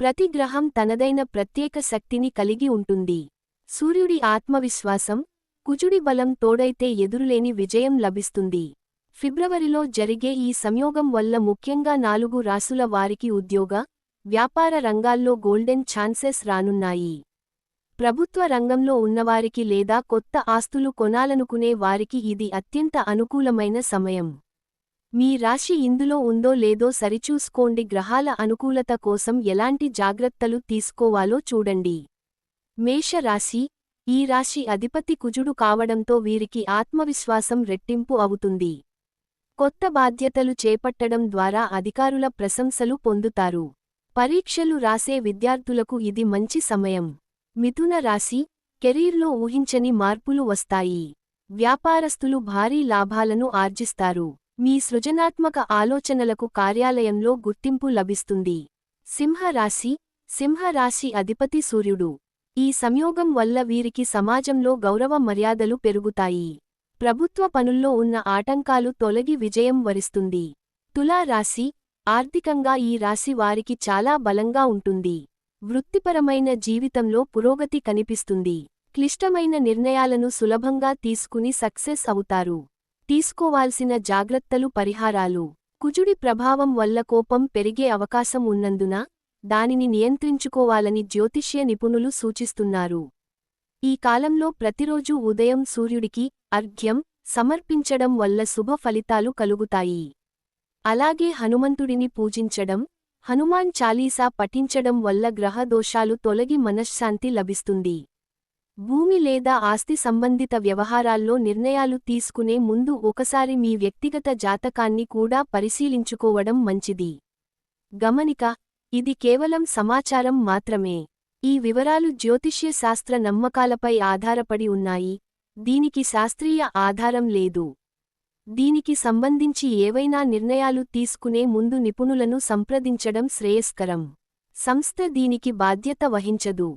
ప్రతి గ్రహం తనదైన ప్రత్యేక శక్తిని కలిగి ఉంటుంది. సూర్యుడి ఆత్మవిశ్వాసం కుజుడి బలం తోడైతే ఎదురులేని విజయం లభిస్తుంది. ఫిబ్రవరిలో జరిగే ఈ సంయోగం వల్ల ముఖ్యంగా నాలుగు రాసుల వారికి ఉద్యోగ వ్యాపార రంగాల్లో గోల్డెన్ ఛాన్సెస్ రానున్నాయి. ప్రభుత్వ రంగంలో ఉన్నవారికి లేదా కొత్త ఆస్తులు కొనాలనుకునే వారికి ఇది అత్యంత అనుకూలమైన సమయం. మీ రాశి ఇందులో ఉందో లేదో సరిచూసుకోండి. గ్రహాల అనుకూలత కోసం ఎలాంటి జాగ్రత్తలు తీసుకోవాలో చూడండి. మేషరాశి ఈ రాశి అధిపతి కుజుడు కావడంతో వీరికి ఆత్మవిశ్వాసం రెట్టింపు అవుతుంది. కొత్త బాధ్యతలు చేపట్టడం ద్వారా అధికారుల ప్రశంసలు పొందుతారు. పరీక్షలు రాసే విద్యార్థులకు ఇది మంచి సమయం. మిథున రాశి కెరీర్లో ఊహించని మార్పులు వస్తాయి. వ్యాపారస్తులు భారీ లాభాలను ఆర్జిస్తారు. మీ సృజనాత్మక ఆలోచనలకు కార్యాలయంలో గుర్తింపు లభిస్తుంది. సింహరాశి సింహరాశి అధిపతి సూర్యుడు. ఈ సంయోగం వల్ల వీరికి సమాజంలో గౌరవ మర్యాదలు పెరుగుతాయి. ప్రభుత్వ పనుల్లో ఉన్న ఆటంకాలు తొలగి విజయం వరిస్తుంది. తులా రాశి ఆర్థికంగా ఈ రాశి వారికి చాలా బలంగా ఉంటుంది. వృత్తిపరమైన జీవితంలో పురోగతి కనిపిస్తుంది. క్లిష్టమైన నిర్ణయాలను సులభంగా తీసుకుని సక్సెస్ అవుతారు. తీసుకోవాల్సిన జాగ్రత్తలు పరిహారాలు. కుజుడి ప్రభావం వల్ల కోపం పెరిగే అవకాశం ఉన్నందున దానిని నియంత్రించుకోవాలని జ్యోతిష్య నిపుణులు సూచిస్తున్నారు. ఈ కాలంలో ప్రతిరోజూ ఉదయం సూర్యుడికి అర్ఘ్యం సమర్పించడం వల్ల శుభ ఫలితాలు కలుగుతాయి. అలాగే హనుమంతుడిని పూజించడం హనుమాన్ చాలీసా పఠించడం వల్ల గ్రహ దోషాలు తొలగి మనశ్శాంతి లభిస్తుంది. భూమి లేదా ఆస్తి సంబంధిత వ్యవహారాల్లో నిర్ణయాలు తీసుకునే ముందు ఒకసారి మీ వ్యక్తిగత జాతకాన్ని కూడా పరిశీలించుకోవడం మంచిది. గమనిక ఇది కేవలం సమాచారం మాత్రమే. ఈ వివరాలు జ్యోతిష్య శాస్త్ర నమ్మకాలపై ఆధారపడి ఉన్నాయి. దీనికి శాస్త్రీయ ఆధారం లేదు. దీనికి సంబంధించి ఏవైనా నిర్ణయాలు తీసుకునే ముందు నిపుణులను సంప్రదించడం శ్రేయస్కరం. సంస్థ దీనికి బాధ్యత వహించదు.